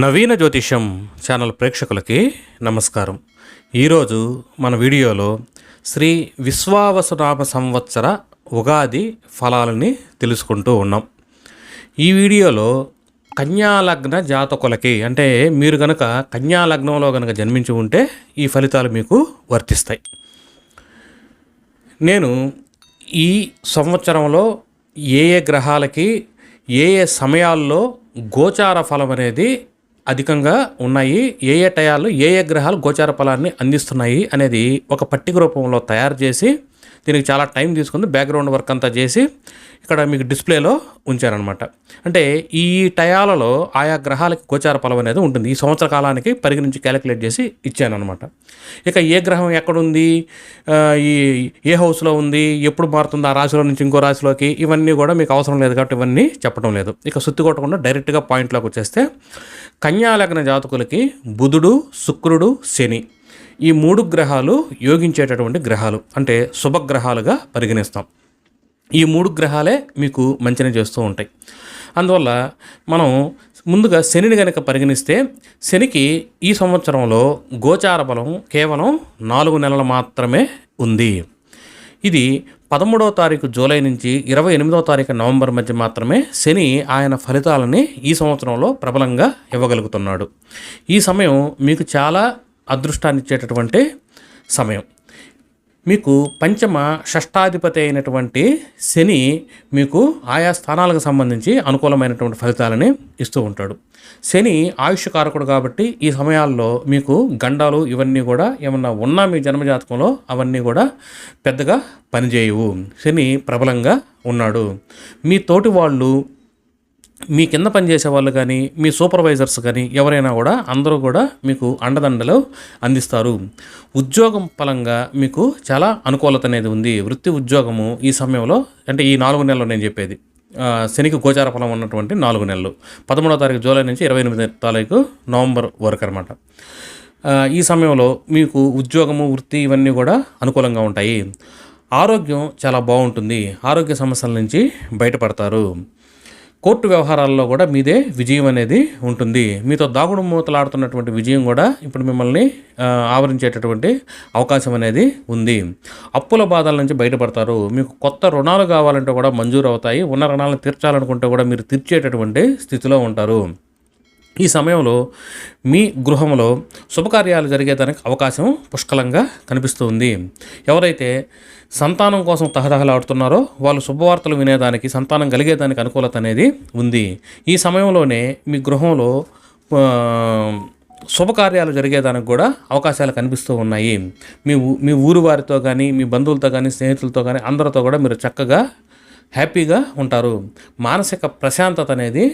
నవీన జ్యోతిషం ఛానల్ ప్రేక్షకులకి నమస్కారం. ఈరోజు మన వీడియోలో శ్రీ విశ్వావసునామ సంవత్సర ఉగాది ఫలాలని తెలుసుకుంటూ ఉన్నాం. ఈ వీడియోలో కన్యాలగ్న జాతకులకి అంటే మీరు కనుక కన్యాలగ్నంలో కనుక జన్మించి ఉంటే ఈ ఫలితాలు మీకు వర్తిస్తాయి. నేను ఈ సంవత్సరంలో ఏ ఏ గ్రహాలకి ఏ ఏ సమయాల్లో గోచార ఫలం అనేది అధికంగా ఉన్నాయి. ఏ ఏ టయాల్లో ఏ ఏ గ్రహాలు గోచార ఫలాన్ని అందిస్తున్నాయి అనేది ఒక పట్టిక రూపంలో తయారు చేసి దీనికి చాలా టైం తీసుకుంది బ్యాక్గ్రౌండ్ వర్క్ అంతా చేసి ఇక్కడ మీకు డిస్ప్లేలో ఉంచారనమాట అంటే ఈ టయాలలో ఆయా గ్రహాలకి గోచార ఫలం అనేది ఉంటుంది. ఈ సంవత్సర కాలానికి పరిగణించి క్యాలిక్యులేట్ చేసి ఇచ్చానమాట ఇక ఏ గ్రహం ఎక్కడుంది? ఈ ఏ హౌస్లో ఉంది? ఎప్పుడు మారుతుంది? ఆ రాశిలో నుంచి ఇంకో రాశిలోకి? ఇవన్నీ కూడా మీకు అవసరం లేదు కాబట్టి ఇవన్నీ చెప్పడం లేదు. ఇక సుత్తి కొట్టకుండా డైరెక్ట్గా పాయింట్లోకి వచ్చేస్తే కన్యాలగ్న జాతకులకి బుధుడు శుక్రుడు శని. ఈ మూడు గ్రహాలు యోగించేటటువంటి గ్రహాలు అంటే శుభగ్రహాలుగా పరిగణిస్తాం. ఈ మూడు గ్రహాలే మీకు మంచిని చేస్తూ ఉంటాయి. అందువల్ల మనం ముందుగా శనిని కనుక పరిగణిస్తే శనికి ఈ సంవత్సరంలో గోచార బలం కేవలం నాలుగు నెలలు మాత్రమే ఉంది. ఇది పదమూడవ తారీఖు జూలై నుంచి ఇరవై ఎనిమిదవ తారీఖు నవంబర్ మధ్య మాత్రమే శని ఆయన ఫలితాలని ఈ సంవత్సరంలో ప్రబలంగా ఇవ్వగలుగుతున్నాడు. ఈ సమయం మీకు చాలా అదృష్టాన్ని ఇచ్చేటటువంటి సమయం. మీకు పంచమ షష్టాధిపతి అయినటువంటి శని మీకు ఆయా స్థానాలకు సంబంధించి అనుకూలమైనటువంటి ఫలితాలని ఇస్తూ ఉంటాడు. శని ఆయుష్ కారకుడు కాబట్టి ఈ సమయాల్లో మీకు గండాలు ఇవన్నీ కూడా ఏమన్నా ఉన్నా మీ జన్మజాతకంలో అవన్నీ కూడా పెద్దగా పనిచేయవు. శని ప్రబలంగా ఉన్నాడు. మీ తోటి వాళ్ళు మీ కింద పనిచేసే వాళ్ళు కానీ మీ సూపర్వైజర్స్ కానీ ఎవరైనా కూడా అందరూ కూడా మీకు అండదండలు అందిస్తారు. ఉద్యోగం పరంగా మీకు చాలా అనుకూలత అనేది ఉంది. వృత్తి ఉద్యోగము ఈ సమయంలో అంటే ఈ నాలుగు నెలలు నేను చెప్పేది. శనికి గోచార ఫలం ఉన్నటువంటి నాలుగు నెలలు. పదమూడవ తారీఖు జూలై నుంచి ఇరవై ఎనిమిది తారీఖు నవంబర్ వరకు అనమాట ఈ సమయంలో మీకు ఉద్యోగము వృత్తి ఇవన్నీ కూడా అనుకూలంగా ఉంటాయి. ఆరోగ్యం చాలా బాగుంటుంది. ఆరోగ్య సమస్యల నుంచి బయటపడతారు. కోర్టు వ్యవహారాల్లో కూడా మీదే విజయం అనేది ఉంటుంది. మీతో దాగుడు మూతలాడుతున్నటువంటి విజయం కూడా ఇప్పుడు మిమ్మల్ని ఆవరించేటటువంటి అవకాశం అనేది ఉంది. అప్పుల బాధల నుంచి బయటపడతారు. మీకు కొత్త రుణాలు కావాలంటే కూడా మంజూరు అవుతాయి ఉన్న రుణాలను తీర్చాలనుకుంటే కూడా మీరు తీర్చేటటువంటి స్థితిలో ఉంటారు. ఈ సమయంలో మీ గృహంలో శుభకార్యాలు జరిగేదానికి అవకాశం పుష్కలంగా కనిపిస్తుంది. ఎవరైతే సంతానం కోసం తహతహలాడుతున్నారో వాళ్ళు శుభవార్తలు వినేదానికి సంతానం కలిగేదానికి అనుకూలత అనేది ఉంది. ఈ సమయంలోనే మీ గృహంలో శుభకార్యాలు జరిగేదానికి కూడా అవకాశాలు కనిపిస్తూ ఉన్నాయి. మీ మీ ఊరు వారితో కానీ మీ బంధువులతో కానీ స్నేహితులతో కానీ అందరితో కూడా మీరు చక్కగా హ్యాపీగా ఉంటారు. మానసిక ప్రశాంతత అనేది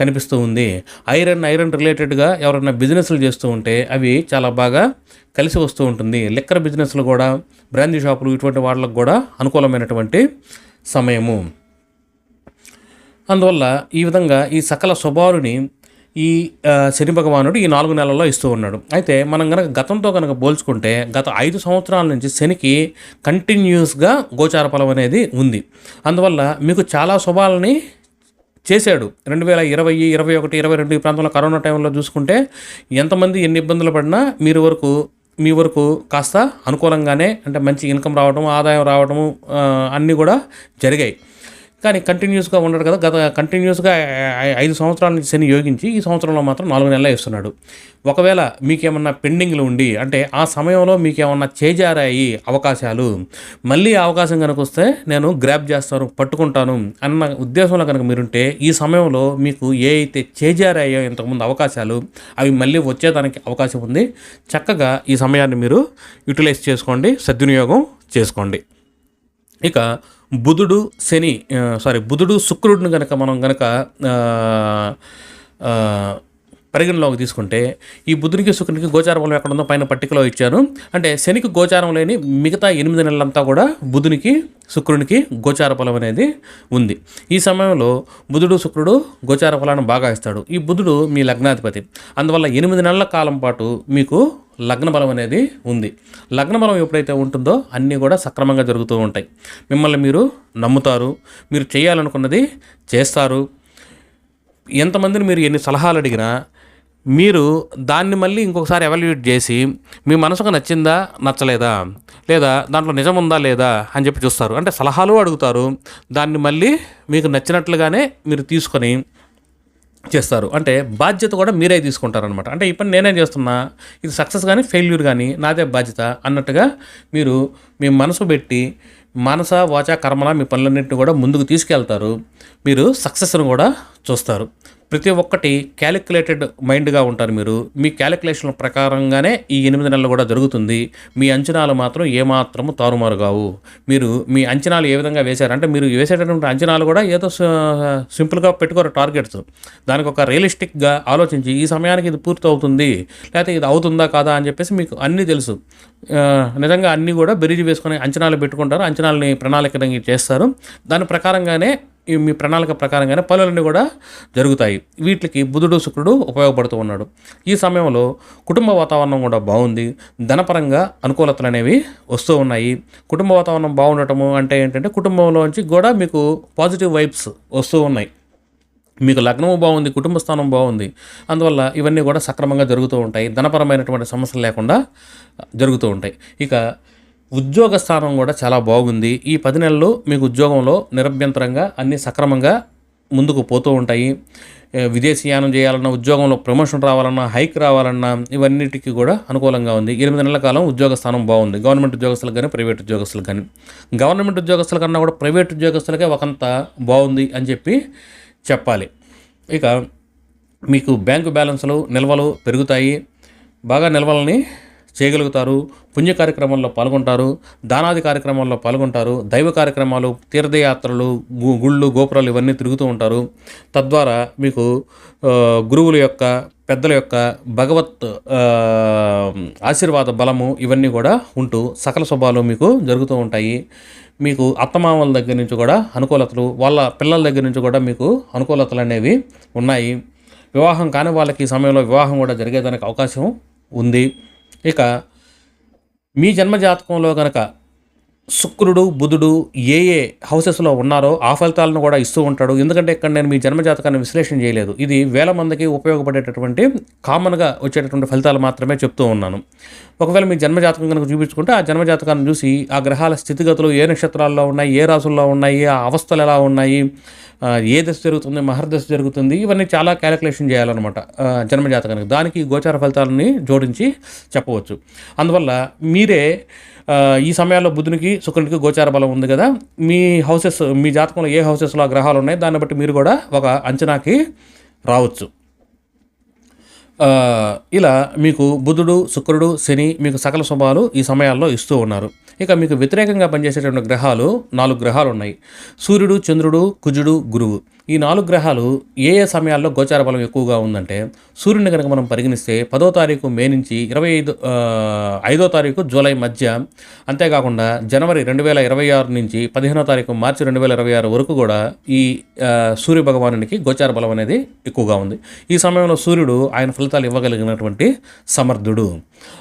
కనిపిస్తూ ఉంది. ఐరన్ ఐరన్ రిలేటెడ్గా ఎవరైనా బిజినెస్లు చేస్తూ ఉంటే అవి చాలా బాగా కలిసి వస్తూ ఉంటుంది. లిక్కర్ బిజినెస్లు కూడా బ్రాందీ షాపులు ఇటువంటి వాళ్ళకు కూడా అనుకూలమైనటువంటి సమయము. అందువల్ల ఈ విధంగా ఈ సకల శుభాలుని ఈ శని భగవానుడు ఈ నాలుగు నెలల్లో ఇస్తూ ఉన్నాడు. అయితే మనం కనుక గతంతో కనుక పోల్చుకుంటే గత ఐదు సంవత్సరాల నుంచి శనికి కంటిన్యూస్గా గోచార ఫలం అనేది ఉంది. అందువల్ల మీకు చాలా శుభాలని చేశాడు. రెండు వేల ఇరవై ఇరవై ఒకటి ఇరవై రెండు ఈ ప్రాంతంలో కరోనా టైంలో చూసుకుంటే ఎంతమంది ఎన్ని ఇబ్బందులు పడినా మీరు వరకు మీ వరకు కాస్త అనుకూలంగానే అంటే మంచి ఇన్కమ్ రావడం ఆదాయం రావడము అన్నీ కూడా జరిగాయి. కానీ కంటిన్యూస్గా ఉండడు కదా. గత కంటిన్యూస్గా ఐదు సంవత్సరాల నుంచి శని యోగించి ఈ సంవత్సరంలో మాత్రం నాలుగు నెలలు ఇస్తున్నాడు. ఒకవేళ మీకేమన్నా పెండింగ్లు ఉండి అంటే ఆ సమయంలో మీకేమన్నా చేజారాయి అవకాశాలు మళ్ళీ అవకాశం కనుక వస్తే నేను గ్రాప్ చేస్తాను పట్టుకుంటాను అన్న ఉద్దేశంలో కనుక మీరుంటే ఈ సమయంలో మీకు ఏ అయితే చేజారాయో ఇంతకుముందు అవకాశాలు అవి మళ్ళీ వచ్చేదానికి అవకాశం ఉంది. చక్కగా ఈ సమయాన్ని మీరు యూటిలైజ్ చేసుకోండి సద్వినియోగం చేసుకోండి. ఇక బుధుడు శని సారీ బుధుడు శుక్రుడిని కనుక మనం కనుక పరిగణలోకి తీసుకుంటే ఈ బుధునికి శుక్రునికి గోచార బలం ఎక్కడ ఉందో పైన పట్టికలో ఇచ్చాను. అంటే శనికి గోచారం లేని మిగతా ఎనిమిది నెలలంతా కూడా బుధునికి శుక్రునికి గోచార బలం అనేది ఉంది. ఈ సమయంలో బుధుడు శుక్రుడు గోచార ఫలాన్ని బాగా ఇస్తాడు. ఈ బుధుడు మీ లగ్నాధిపతి. అందువల్ల ఎనిమిది నెలల కాలం పాటు మీకు లగ్న బలం అనేది ఉంది. లగ్న బలం ఎప్పుడైతే ఉంటుందో అన్నీ కూడా సక్రమంగా జరుగుతూ ఉంటాయి. మిమ్మల్ని మీరు నమ్ముతారు మీరు చేయాలనుకున్నది చేస్తారు. ఎంతమందిని మీరు ఎన్ని సలహాలు అడిగినా మీరు దాన్ని మళ్ళీ ఇంకొకసారి ఎవాల్యుయేట్ చేసి మీ మనసుకు నచ్చిందా నచ్చలేదా? లేదా దాంట్లో నిజం ఉందా లేదా అని చెప్పి చూస్తారు. అంటే సలహాలు అడుగుతారు. దాన్ని మళ్ళీ మీకు నచ్చినట్లుగానే మీరు తీసుకొని చేస్తారు. అంటే బాధ్యత కూడా మీరే తీసుకుంటారనమాట అంటే ఈ పని నేనేం చేస్తున్నా ఇది సక్సెస్ కానీ ఫెయిల్యూర్ కానీ నాదే బాధ్యత అన్నట్టుగా మీరు మీ మనసు పెట్టి మనస వాచ కర్మల మీ పనులన్నింటినీ కూడా ముందుకు తీసుకెళ్తారు. మీరు సక్సెస్ను కూడా చూస్తారు. ప్రతి ఒక్కటి క్యాలిక్యులేటెడ్ మైండ్గా ఉంటారు మీరు. మీ క్యాలిక్యులేషన్ ప్రకారంగానే ఈ ఎనిమిది నెలలు కూడా జరుగుతుంది. మీ అంచనాలు మాత్రం ఏమాత్రము తారుమారు కావు మీరు మీ అంచనాలు ఏ విధంగా వేశారంటే మీరు వేసేటటువంటి అంచనాలు కూడా ఏదో సింపుల్గా పెట్టుకోరు టార్గెట్స్ దానికి ఒక రియలిస్టిక్గా ఆలోచించి ఈ సమయానికి ఇది పూర్తి అవుతుంది లేకపోతే ఇది అవుతుందా కాదా అని చెప్పేసి మీకు అన్నీ తెలుసు. నిజంగా అన్నీ కూడా బెరీజు వేసుకొని అంచనాలు పెట్టుకుంటారు. అంచనాలని ప్రణాళిక చేస్తారు. దాని ప్రకారంగానే మీ ప్రణాళిక ప్రకారంగానే పనులన్నీ కూడా జరుగుతాయి. వీటికి బుధుడు శుక్రుడు ఉపయోగపడుతూ ఉన్నాడు. ఈ సమయంలో కుటుంబ వాతావరణం కూడా బాగుంది. ధనపరంగా అనుకూలతలు అనేవి వస్తూ ఉన్నాయి. కుటుంబ వాతావరణం బాగుండటము అంటే ఏంటంటే కుటుంబంలోంచి కూడా మీకు పాజిటివ్ వైబ్స్ వస్తూ ఉన్నాయి. మీకు లగ్నము బాగుంది కుటుంబ స్థానం బాగుంది. అందువల్ల ఇవన్నీ కూడా సక్రమంగా జరుగుతూ ఉంటాయి. ధనపరమైనటువంటి సమస్యలు లేకుండా జరుగుతూ ఉంటాయి. ఇక ఉద్యోగ స్థానం కూడా చాలా బాగుంది. ఈ పది నెలలు మీకు ఉద్యోగంలో నిరభ్యంతరంగా అన్ని సక్రమంగా ముందుకు పోతూ ఉంటాయి. విదేశీయానం చేయాలన్నా ఉద్యోగంలో ప్రమోషన్ రావాలన్నా హైక్ రావాలన్నా ఇవన్నిటికీ కూడా అనుకూలంగా ఉంది. ఎనిమిది నెలల కాలం ఉద్యోగ స్థానం బాగుంది. గవర్నమెంట్ ఉద్యోగస్తులకు కానీ ప్రైవేట్ ఉద్యోగస్తులకు కానీ గవర్నమెంట్ ఉద్యోగస్తుల కన్నా కూడా ప్రైవేట్ ఉద్యోగస్తులకే ఒకంత బాగుంది అని చెప్పి చెప్పాలి. ఇక మీకు బ్యాంకు బ్యాలెన్స్లు నిల్వలు పెరుగుతాయి. బాగా నిల్వలని చేయగలుగుతారు పుణ్య కార్యక్రమాల్లో పాల్గొంటారు దానాది కార్యక్రమాల్లో పాల్గొంటారు దైవ కార్యక్రమాలు తీర్థయాత్రలు గు- గుళ్ళు గోపురాలు ఇవన్నీ తిరుగుతూ ఉంటారు. తద్వారా మీకు గురువుల యొక్క పెద్దల యొక్క భగవత్ ఆశీర్వాద బలము ఇవన్నీ కూడా ఉంటూ సకల శుభాలు మీకు జరుగుతూ ఉంటాయి. మీకు అత్తమామల దగ్గర నుంచి కూడా అనుకూలతలు వాళ్ళ పిల్లల దగ్గర నుంచి కూడా మీకు అనుకూలతలు అనేవి ఉన్నాయి. వివాహం కాని వాళ్ళకి ఈ సమయంలో వివాహం కూడా జరిగేదానికి అవకాశం ఉంది. ఇక మీ జన్మ జాతకంలో కనుక శుక్రుడు బుధుడు ఏ ఏ హౌసెస్లో ఉన్నారో ఆ ఫలితాలను కూడా ఇస్తూ ఉంటాడు. ఎందుకంటే ఇక్కడ నేను మీ జన్మజాతకాన్ని విశ్లేషణ చేయలేదు. ఇది వేల మందికి ఉపయోగపడేటటువంటి కామన్గా వచ్చేటటువంటి ఫలితాలు మాత్రమే చెప్తూ ఉన్నాను. ఒకవేళ మీ జన్మజాతకం కనుక చూపించుకుంటే ఆ జన్మ జాతకాన్ని చూసి ఆ గ్రహాల స్థితిగతులు ఏ నక్షత్రాల్లో ఉన్నాయి ఏ రాసుల్లో ఉన్నాయి ఆ అవస్థలు ఎలా ఉన్నాయి ఏ దశ జరుగుతుంది మహర్దశ జరుగుతుంది ఇవన్నీ చాలా క్యాలిక్యులేషన్ చేయాలన్నమాట జన్మజాతకానికి. దానికి గోచార ఫలితాలని జోడించి చెప్పవచ్చు. అందువల్ల మీరే ఈ సమయాల్లో బుధునికి శుక్రునికి గోచార బలం ఉంది కదా. మీ హౌసెస్ మీ జాతకంలో ఏ హౌసెస్లో ఆ గ్రహాలు ఉన్నాయి దాన్ని బట్టి మీరు కూడా ఒక అంచనాకి రావచ్చు. ఇలా మీకు బుధుడు శుక్రుడు శని మీకు సకల శుభాలు ఈ సమయాల్లో ఇస్తూ ఉన్నారు. ఇక మీకు వ్యతిరేకంగా పనిచేసేటువంటి గ్రహాలు నాలుగు గ్రహాలు ఉన్నాయి సూర్యుడు చంద్రుడు కుజుడు గురువు. ఈ నాలుగు గ్రహాలు ఏ ఏ సమయాల్లో గోచార బలం ఎక్కువగా ఉందంటే సూర్యుని కనుక మనం పరిగణిస్తే పదో తారీఖు మే నుంచి ఇరవై ఐదు ఐదో తారీఖు జూలై మధ్య అంతేకాకుండా జనవరి రెండు వేల ఇరవై ఆరు నుంచి పదిహేనో తారీఖు మార్చి రెండు వేల ఇరవై ఆరు వరకు కూడా ఈ సూర్య భగవానునికి గోచార బలం అనేది ఎక్కువగా ఉంది. ఈ సమయంలో సూర్యుడు ఆయన ఫలితాలు ఇవ్వగలిగినటువంటి సమర్థుడు.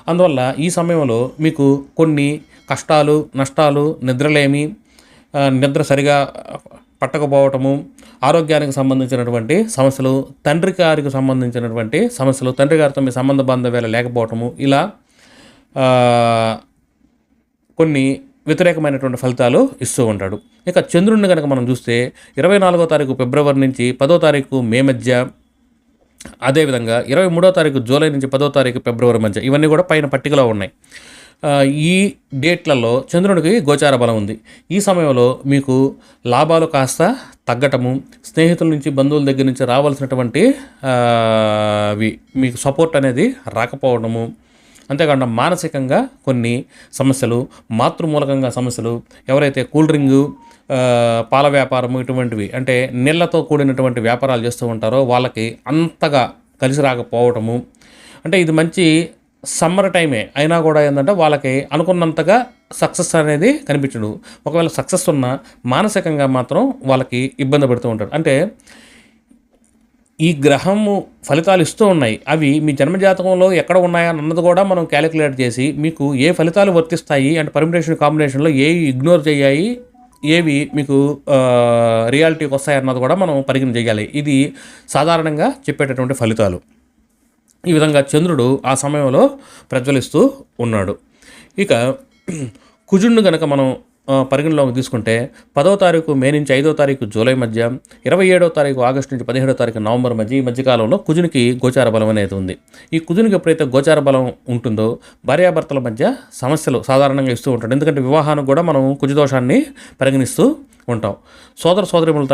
అందువల్ల ఈ సమయంలో మీకు కొన్ని కష్టాలు నష్టాలు నిద్రలేమి నిద్ర సరిగా పట్టకపోవటము ఆరోగ్యానికి సంబంధించినటువంటి సమస్యలు తండ్రి గారికి సంబంధించినటువంటి సమస్యలు తండ్రి గారితో మీ సంబంధ బాంధవ్యాలు లేకపోవటము ఇలా కొన్ని వ్యతిరేకమైనటువంటి ఫలితాలు ఇస్తూ ఉంటాడు. ఇక చంద్రుడిని కనుక మనం చూస్తే ఇరవై నాలుగో తారీఖు ఫిబ్రవరి నుంచి పదో తారీఖు మే మధ్య అదేవిధంగా ఇరవై మూడో తారీఖు జూలై నుంచి పదో తారీఖు ఫిబ్రవరి మధ్య ఇవన్నీ కూడా పైన పట్టికలో ఉన్నాయి. ఈ డేట్లలో చంద్రునికి గోచార బలం ఉంది. ఈ సమయంలో మీకు లాభాలు కాస్త తగ్గటము స్నేహితుల నుంచి బంధువుల దగ్గర నుంచి రావాల్సినటువంటి అవి మీకు సపోర్ట్ అనేది రాకపోవడము. అంతేకాకుండా మానసికంగా కొన్ని సమస్యలు మాతృమూలకంగా సమస్యలు ఎవరైతే కూల్ డ్రింకు పాల వ్యాపారము ఇటువంటివి అంటే నీళ్ళతో కూడినటువంటి వ్యాపారాలు చేస్తూ ఉంటారో వాళ్ళకి అంతగా కలిసి రాకపోవటము. అంటే ఇది మంచి సమ్మర్ టైమే. అయినా కూడా ఏంటంటే వాళ్ళకి అనుకున్నంతగా సక్సెస్ అనేది కనిపించడు. ఒకవేళ సక్సెస్ ఉన్నా మానసికంగా మాత్రం వాళ్ళకి ఇబ్బంది పడుతూ ఉంటాడు అంటే ఈ గ్రహము ఫలితాలు ఇస్తూ ఉన్నాయి. అవి మీ జన్మజాతకంలో ఎక్కడ ఉన్నాయా అన్నది కూడా మనం క్యాలిక్యులేట్ చేసి మీకు ఏ ఫలితాలు వర్తిస్తాయి అంటే పర్మిటేషన్ కాంబినేషన్లో ఏవి ఇగ్నోర్ చేయాయి ఏవి మీకు రియాలిటీకి వస్తాయి అన్నది కూడా మనం పరిగణ చేయాలి. ఇది సాధారణంగా చెప్పేటటువంటి ఫలితాలు. ఈ విధంగా చంద్రుడు ఆ సమయంలో ప్రజ్వలిస్తూ ఉన్నాడు. ఇక కుజుడిని గనక మనం పరిగణలోకి తీసుకుంటే పదో తారీఖు మే నుంచి ఐదో తారీఖు జూలై మధ్య ఇరవై ఏడో తారీఖు ఆగస్టు నుంచి పదిహేడో తారీఖు నవంబర్ మధ్య ఈ మధ్యకాలంలో కుజునికి గోచార బలం అనేది ఉంది. ఈ కుజునికి ఎప్పుడైతే గోచార బలం ఉంటుందో భార్యాభర్తల మధ్య సమస్యలు సాధారణంగా ఇస్తూ ఉంటాడు ఎందుకంటే వివాహానికి కూడా మనం కుజదోషాన్ని పరిగణిస్తూ ఉంటాం. సోదర సోదరిముల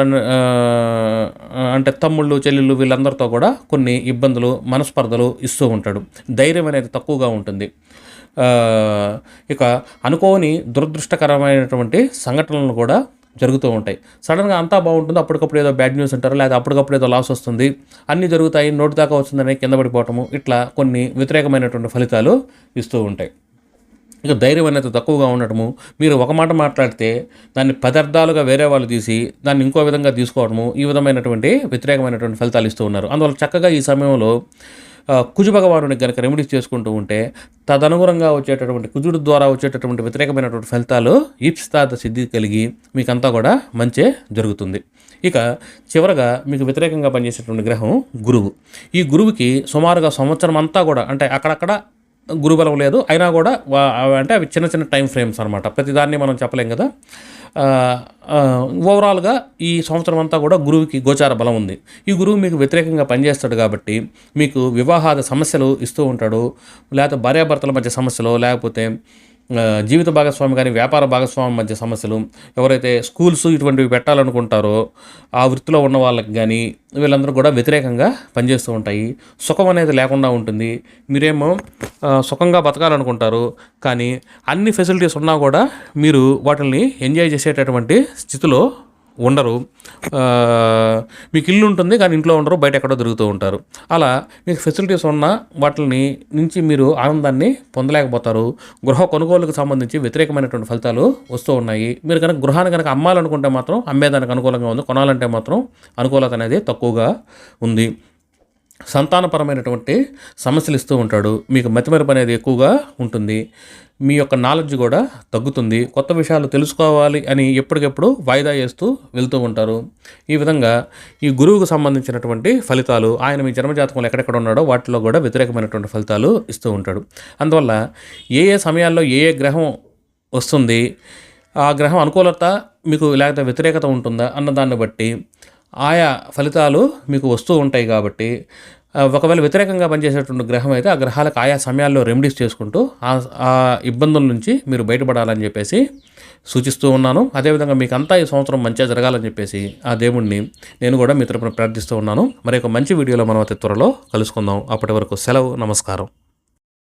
అంటే తమ్ముళ్ళు చెల్లెళ్ళు వీళ్ళందరితో కూడా కొన్ని ఇబ్బందులు మనస్పర్ధలు ఇస్తూ ఉంటాడు. ధైర్యం అనేది తక్కువగా ఉంటుంది. ఇక అనుకోని దురదృష్టకరమైనటువంటి సంఘటనలు కూడా జరుగుతూ ఉంటాయి. సడన్గా అంతా బాగుంటుంది అప్పటికప్పుడు ఏదో బ్యాడ్ న్యూస్ అంటారు లేదా అప్పటికప్పుడు ఏదో లాస్ వస్తుంది అన్నీ జరుగుతాయి నోటి దాకా వస్తుందని కింద పడిపోవటము ఇట్లా కొన్ని వ్యతిరేకమైనటువంటి ఫలితాలు ఇస్తూ ఉంటాయి. ఇక ధైర్యం అనేది తక్కువగా ఉండటము మీరు ఒక మాట మాట్లాడితే దాన్ని పదార్థాలుగా వేరే వాళ్ళు తీసి దాన్ని ఇంకో విధంగా తీసుకోవడము ఈ విధమైనటువంటి వ్యతిరేకమైనటువంటి ఫలితాలు ఇస్తూ ఉన్నారు. అందువల్ల చక్కగా ఈ సమయంలో కుజు భగవానుడిని కనుక రెమెడీస్ చేసుకుంటూ ఉంటే తదనుగుణంగా వచ్చేటటువంటి కుజుడు ద్వారా వచ్చేటటువంటి వ్యతిరేకమైనటువంటి ఫలితాలు ఈప్సితార్థ సిద్ధి కలిగి మీకంతా కూడా మంచే జరుగుతుంది. ఇక చివరగా మీకు వ్యతిరేకంగా పనిచేసేటువంటి గ్రహం గురువు. ఈ గురువుకి సుమారుగా సంవత్సరం అంతా కూడా అంటే అక్కడక్కడ గురుబలం లేదు. అయినా కూడా అంటే అవి చిన్న చిన్న టైం ఫ్రేమ్స్ అనమాట ప్రతిదాన్ని మనం చెప్పలేం కదా. ఓవరాల్గా ఈ సంవత్సరం అంతా కూడా గురువుకి గోచార బలం ఉంది. ఈ గురువు మీకు వ్యతిరేకంగా పనిచేస్తాడు కాబట్టి మీకు వివాహాద సమస్యలు ఇస్తూ ఉంటాడు. లేకపోతే భార్యాభర్తల మధ్య సమస్యలు లేకపోతే జీవిత భాగస్వామి కానీ వ్యాపార భాగస్వామి మధ్య సమస్యలు ఎవరైతే స్కూల్స్ ఇటువంటివి పెట్టాలనుకుంటారో ఆ వృత్తిలో ఉన్న వాళ్ళకి కానీ వీళ్ళందరూ కూడా వ్యతిరేకంగా పనిచేస్తూ ఉంటాయి. సుఖం అనేది లేకుండా ఉంటుంది. మీరేమో సుఖంగా బతకాలనుకుంటారు. కానీ అన్ని ఫెసిలిటీస్ ఉన్నా కూడా మీరు వాటిని ఎంజాయ్ చేసేటటువంటి స్థితిలో ఉండరు. మీకు ఇల్లు ఉంటుంది కానీ ఇంట్లో ఉండరు బయట ఎక్కడో తిరుగుతూ ఉంటారు. అలా మీకు ఫెసిలిటీస్ ఉన్న వాటిని నుంచి మీరు ఆనందాన్ని పొందలేకపోతారు. గృహ కొనుగోలుకు సంబంధించి వ్యతిరేకమైనటువంటి ఫలితాలు వస్తూ ఉన్నాయి. మీరు కనుక గృహాన్ని కనుక అమ్మాలనుకుంటే మాత్రం అమ్మేదానికి అనుకూలంగా ఉంది. కొనాలంటే మాత్రం అనుకూలత అనేది తక్కువగా ఉంది. సంతానపరమైనటువంటి సమస్యలు ఇస్తూ ఉంటాడు. మీకు మతిమరుపు అనేది ఎక్కువగా ఉంటుంది. మీ యొక్క నాలెడ్జ్ కూడా తగ్గుతుంది. కొత్త విషయాలు తెలుసుకోవాలి అని ఎప్పటికెప్పుడు వాయిదా చేస్తూ వెళ్తూ ఉంటారు. ఈ విధంగా ఈ గురువుకు సంబంధించినటువంటి ఫలితాలు ఆయన మీ జన్మజాతకంలో ఎక్కడెక్కడ ఉన్నాడో వాటిలో కూడా వ్యతిరేకమైనటువంటి ఫలితాలు ఇస్తూ ఉంటాడు. అందువల్ల ఏ ఏ సమయాల్లో ఏ ఏ గ్రహం వస్తుంది ఆ గ్రహం అనుకూలత మీకు లేకపోతే వ్యతిరేకత ఉంటుందా అన్న దాన్ని బట్టి ఆయా ఫలితాలు మీకు వస్తూ ఉంటాయి కాబట్టి ఒకవేళ వ్యతిరేకంగా పనిచేసేటువంటి గ్రహం అయితే ఆ గ్రహాలకు ఆయా సమయాల్లో రెమెడీస్ చేసుకుంటూ ఆ ఆ ఇబ్బందుల నుంచి మీరు బయటపడాలని చెప్పేసి సూచిస్తూ ఉన్నాను. అదేవిధంగా మీకు అంతా ఈ సంవత్సరం మంచిగా జరగాలని చెప్పేసి ఆ దేవుణ్ణి నేను కూడా మీ తరపున ప్రార్థిస్తూ ఉన్నాను. మరి ఒక మంచి వీడియోలో మనం అతి త్వరలో కలుసుకుందాం. అప్పటి వరకు సెలవు నమస్కారం.